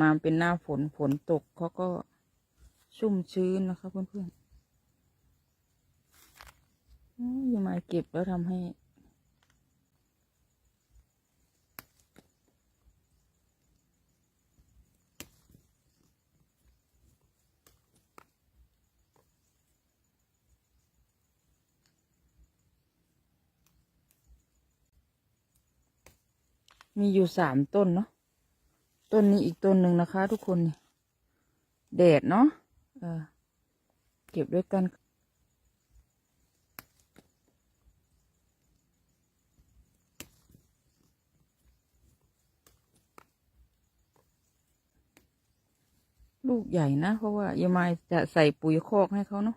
มาเป็นหน้าฝนฝนตกเขาก็ชุ่มชื้นนะคะเพื่อนๆยยังมาเก็บแล้วทำให้มีอยู่สามต้นเนาะ ต้นนี้อีกต้นหนึ่งนะคะ ทุกคนแดดเนาะเออเก็บด้วยกัน ลูกใหญ่นะ เพราะว่ายายมายจะใส่ปุ๋ยคอกให้เขาเนาะ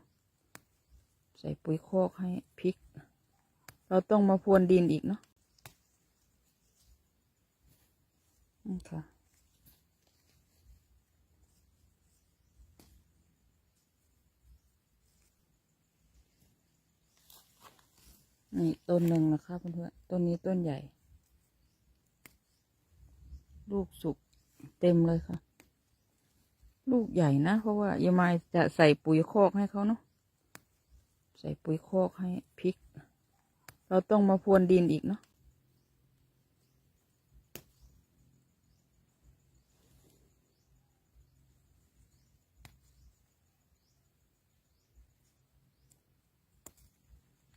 ใส่ปุ๋ยคอกให้พริก เราต้องมาพรวนดินอีกเนาะนี่ค่ะ นี่ต้นหนึ่งนะครับเพื่อนๆต้นนี้ต้นใหญ่ ลูกสุกเต็มเลยค่ะ ลูกใหญ่นะ เพราะว่ายายมายจะใส่ปุ๋ยคอกให้เขาเนาะใส่ปุ๋ยคอกให้พริก เราต้องมาพรวนดินอีกเนาะ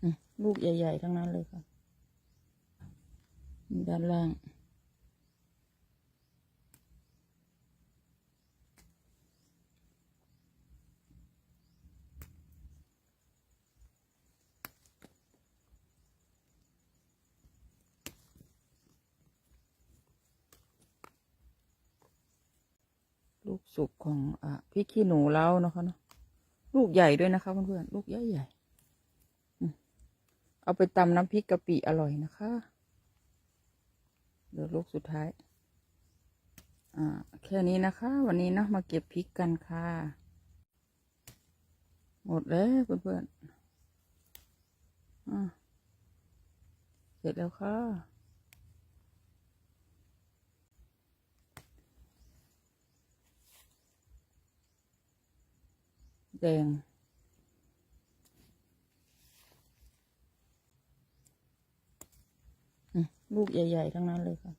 อืม ลูกใหญ่ ๆ ทั้งนั้นเลยค่ะมีด้านล่าง ลูกสุกของอพริกขี้หนูเล้านะคะเนาะลูกใหญ่ด้วยนะคะเพื่อนๆลูกใหญ่ใหญ่ เอาไปตำน้ำพริกกะปิอร่อยนะคะเดี๋ยวลูกสุดท้าย อ่า แค่นี้นะคะ วันนี้นะมาเก็บพริกกันค่ะ หมดแล้วเพื่อนๆอ่าเสร็จแล้วค่ะแดง อืม ลูกใหญ่ ๆ ทั้งนั้นเลยค่ะ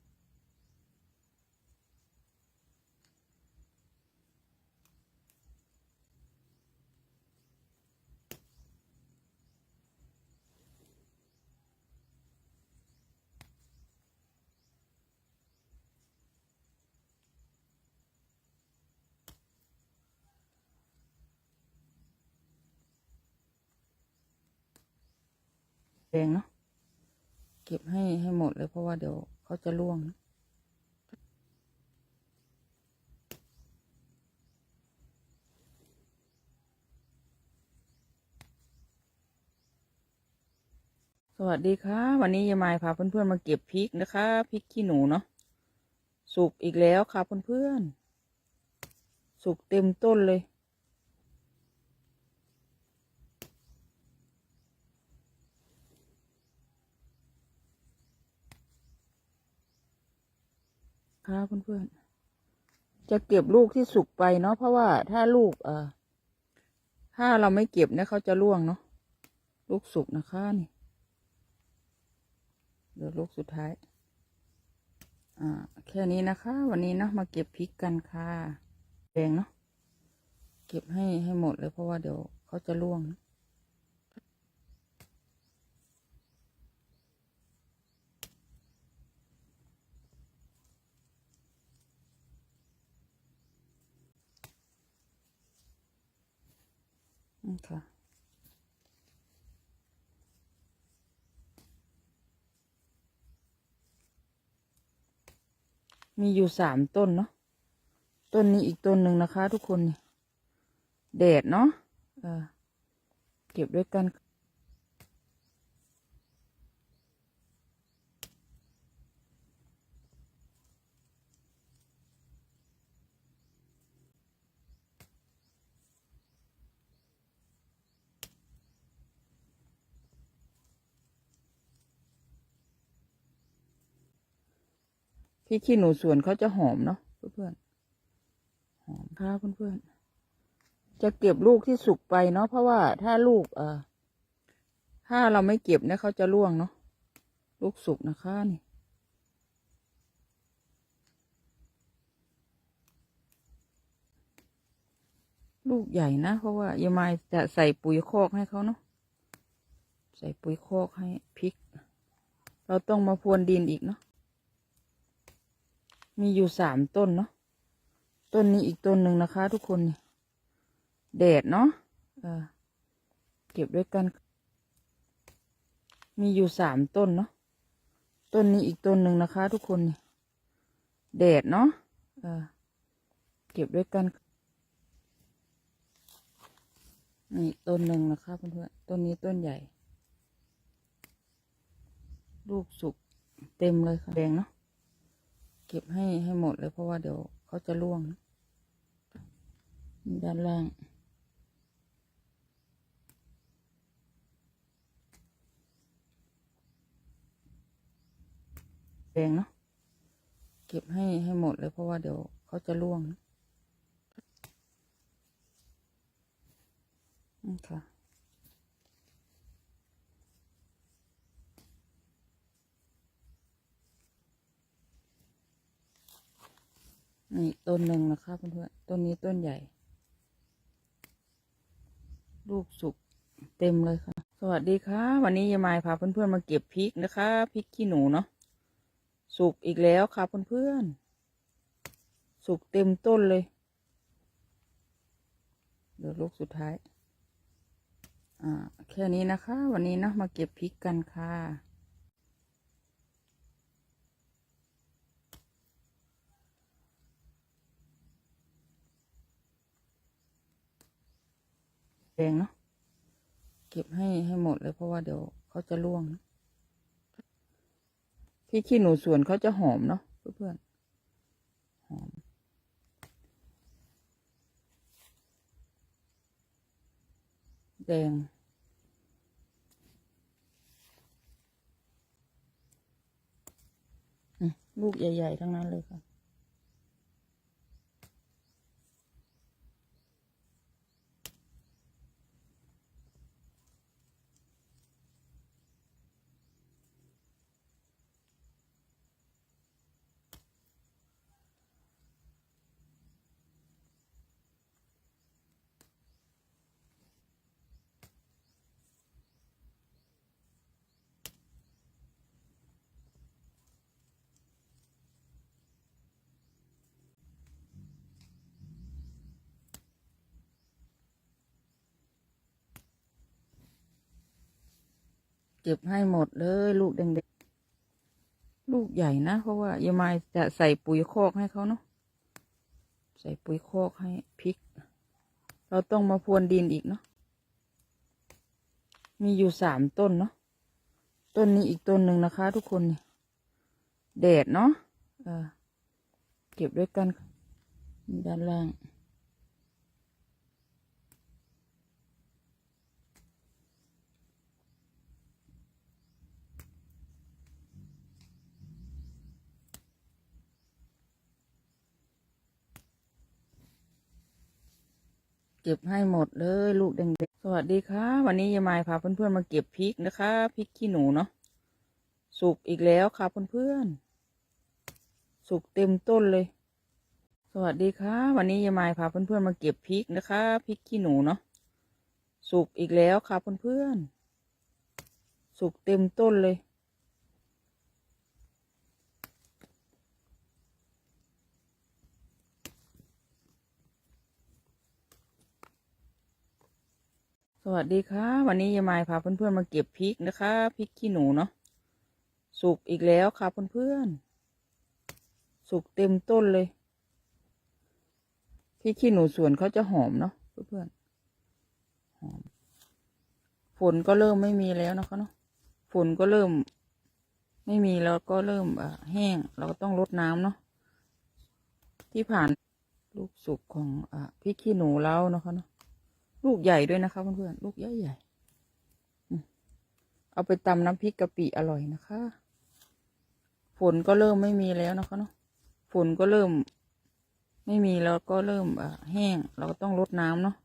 แดงเนาะ เก็บให้ให้หมดเลยเพราะว่าเดี๋ยวเขาจะร่วง สวัสดีค่ะ วันนี้ยายมายพาเพื่อนๆมาเก็บพริกนะคะพริกขี้หนูเนาะสุกอีกแล้วค่ะเพื่อนๆสุกเต็มต้นเลย ค่ะเพื่อนๆ จะเก็บลูกที่สุกไปเนาะเพราะว่าถ้าลูกเอ่อถ้าเราไม่เก็บเนี่ยเขาจะร่วงเนาะลูกสุกนะคะนี่เดี๋ยวลูกสุดท้าย อ่า แค่นี้นะคะ วันนี้เนาะมาเก็บพริกกันค่ะแดงเนาะเก็บให้ให้หมดเลยเพราะว่าเดี๋ยวเขาจะร่วงนะ ค่ะ มีอยู่สามต้นเนาะ ต้นนี้อีกต้นหนึ่งนะคะ ทุกคน แดดเนาะเออเก็บด้วยกัน พี่ขี้หนูสวนเขาจะหอมเนาะเพื่อนหอมค่ะเพื่อนๆจะเก็บลูกที่สุกไปเนาะเพราะว่าถ้าลูกเอ่อถ้าเราไม่เก็บเนี่ยเขาจะร่วงเนาะลูกสุกนะคะนี่ลูกใหญ่นะ เพราะว่ายายมายจะใส่ปุ๋ยคอกให้เขาเนาะใส่ปุ๋ยคอกให้พริก เราต้องมาพรวนดินอีกเนาะ มีอยู่สามต้นเนาะ ต้นนี้อีกต้นหนึ่งนะคะ ทุกคนนี่แดดเนาะเออเก็บด้วยกัน มีอยู่สามต้นเนาะ ต้นนี้อีกต้นหนึ่งนะคะ ทุกคนนี่แดดเนาะเออเก็บด้วยกันนี่ต้นหนึ่งนะคะเพื่อนๆ ต้นนี้ต้นใหญ่ ลูกสุกเต็มเลยค่ะแดงเนาะ เก็บให้ให้หมดเลยเพราะว่าเดี๋ยวเขาจะร่วง ด้านล่าง แดงเนาะเก็บให้ให้หมดเลยเพราะว่าเดี๋ยวเขาจะร่วงนะค่ะ นี่ต้นหนึ่งนะคะเพื่อนๆต้นนี้ต้นใหญ่ ลูกสุกเต็มเลยค่ะ สวัสดีค่ะ วันนี้ยายมายพาเพื่อนๆมาเก็บพริกนะคะพริกขี้หนูเนาะสุกอีกแล้วค่ะเพื่อนๆสุกเต็มต้นเลยเดี๋ยวลูกสุดท้าย อ่า แค่นี้นะคะ วันนี้เนาะมาเก็บพริกกันค่ะ แดงเนาะเก็บให้ให้หมดเลยเพราะว่าเดี๋ยวเขาจะร่วงนะพี่ขี้หนูสวนเขาจะหอมเนาะเพื่อนๆหอมแดงอืมลูกใหญ่ ๆ ทั้งนั้นเลยค่ะ เก็บให้หมดเลยลูกแดงๆลูกใหญ่นะเพราะว่ายายมายจะใส่ปุ๋ยคอกให้เขาเนาะใส่ปุ๋ยคอกให้พริก เราต้องมาพรวนดินอีกเนาะมีอยู่สามต้นเนาะต้นนี้อีกต้นหนึ่งนะคะ ทุกคนนี่แดดเนาะเเก็บด้วยกันด้านล่าง เก็บให้หมดเลยลูกแดงๆสวัสดีค่ะ วันนี้ยายมายพาเพื่อนๆมาเก็บพริกนะคะพริกขี้หนูเนาะสุกอีกแล้วค่ะเพื่อนๆสุกเต็มต้นเลย สวัสดีค่ะ วันนี้ยายมายพาเพื่อนๆมาเก็บพริกนะคะพริกขี้หนูเนาะสุกอีกแล้วค่ะเพื่อนๆสุกเต็มต้นเลย ส วัสดีค่ะวันนี้ยายมายพาเพื่อนๆมาเก็บพริกนะคะพริกขี้หนูเนาะสุกอีกแล้วค่ะเพื่อนๆสุกเต็มต้นเลยพริกขี้หนูสวนเขาจะหอมเนาะเพื่อนๆหอมฝนก็เริ่มไม่มีแล้วนะคะเนาะฝนก็เริ่ม ไม่มีแล้วก็เริ่มแห้งเราก็ต้องรดน้ำเนาะที่ผ่านลูกสุกของอพริกขี้หนูแล้วนะคะเนาะ ลูกใหญ่ด้วยนะคะเพื่อนๆลูกใหญ่ใหญ่ๆเอาไปตำน้ำพริกกะปิอร่อยนะคะ ฝนก็เริ่มไม่มีแล้วนะคะเนาะฝนก็เริ่ม ไม่มีแล้วก็เริ่มแห้ง เราก็ต้องลดน้ำเนาะ